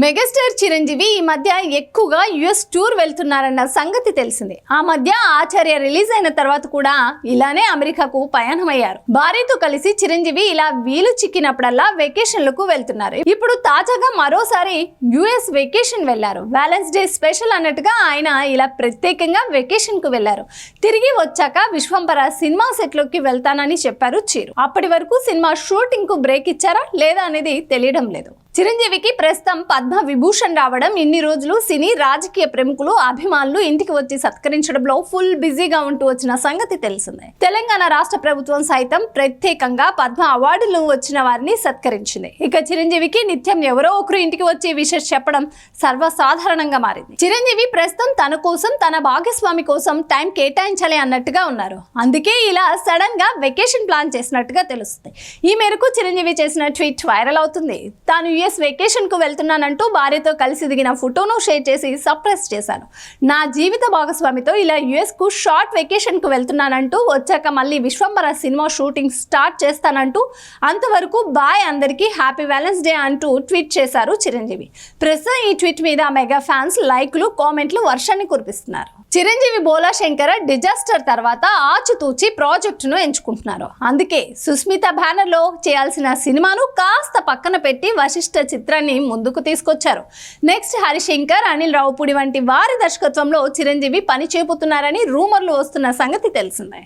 Megastar Chiranjeevi ఈ మధ్య ఎక్కువగా యుఎస్ టూర్ వెళ్తున్నారన్న సంగతి తెలిసిందే. ఆ మధ్య ఆచార్య రిలీజ్ అయిన తర్వాత కూడా ఇలానే అమెరికాకు పయనమయ్యారు. భార్యతో కలిసి చిరంజీవి ఇలా వీలు చిక్కినప్పుడల్లా వెకేషన్లకు వెళ్తున్నారు. ఇప్పుడు తాజాగా మరోసారి యుఎస్ వెకేషన్ వెళ్ళారు. వ్యాలెన్స్ డే స్పెషల్ అన్నట్టుగా ఆయన ఇలా ప్రత్యేకంగా వెకేషన్కు వెళ్ళారు. తిరిగి వచ్చాక విశ్వంపర సినిమా సెట్లోకి వెళ్తానని చెప్పారు చీరు. అప్పటి వరకు సినిమా షూటింగ్కు బ్రేక్ ఇచ్చారా లేదా అనేది తెలియడం లేదు. చిరంజీవికి ప్రస్తుతం పద్మ విభూషణ్ రావడం ఇన్ని రోజులు సినీ రాజకీయ ప్రముఖులు అభిమానులు ఇంటికి వచ్చి సత్కరించడంలో ఫుల్ బిజీగా ఉంటూ వచ్చిన సంగతి తెలిసిందే. తెలంగాణ రాష్ట్ర ప్రభుత్వం సైతం ప్రత్యేకంగా పద్మ అవార్డులు వచ్చిన వారిని సత్కరించింది. ఇక చిరంజీవికి నిత్యం ఎవరో ఒకరు ఇంటికి వచ్చి విషెస్ చెప్పడం సర్వసాధారణంగా మారింది. చిరంజీవి ప్రస్తుతం తన కోసం తన భాగస్వామి కోసం టైం కేటాయించాలి అన్నట్టుగా ఉన్నారు. అందుకే ఇలా సడన్గా వెకేషన్ ప్లాన్ చేసినట్టుగా తెలుస్తుంది. ఈ మేరకు చిరంజీవి చేసిన ట్వీట్ వైరల్ అవుతుంది. తాను యుఎస్ వెకేషన్కు వెళ్తున్నానంటూ భార్యతో కలిసి దిగిన ఫోటోను షేర్ చేసి సర్ప్రైజ్ చేశాను. నా జీవిత భాగస్వామితో ఇలా యుఎస్కు షార్ట్ వెకేషన్కు వెళ్తున్నానంటూ వచ్చాక మళ్ళీ విశ్వంబర సినిమా షూటింగ్ స్టార్ట్ చేస్తానంటూ అంతవరకు బాయ్ అందరికీ హ్యాపీ వ్యాలెన్స్ డే అంటూ ట్వీట్ చేశారు చిరంజీవి. ప్రస్తుతం ఈ ట్వీట్ మీద మెగా ఫ్యాన్స్ లైక్లు కామెంట్లు వర్షాన్ని కురిపిస్తున్నారు. చిరంజీవి బోలా శంకర డిజాస్టర్ తర్వాత ఆచితూచి ప్రాజెక్టును ఎంచుకుంటున్నారు. అందుకే సుస్మిత బ్యానర్లో చేయాల్సిన సినిమాను కాస్త పక్కన పెట్టి వశిష్ఠ చిత్రాన్ని ముందుకు తీసుకొచ్చారు. నెక్స్ట్ హరిశంకర్ అనిల్ రావుపూడి వంటి వారి దర్శకత్వంలో చిరంజీవి పని చేపుతున్నారని రూమర్లు వస్తున్న సంగతి తెలిసిందే.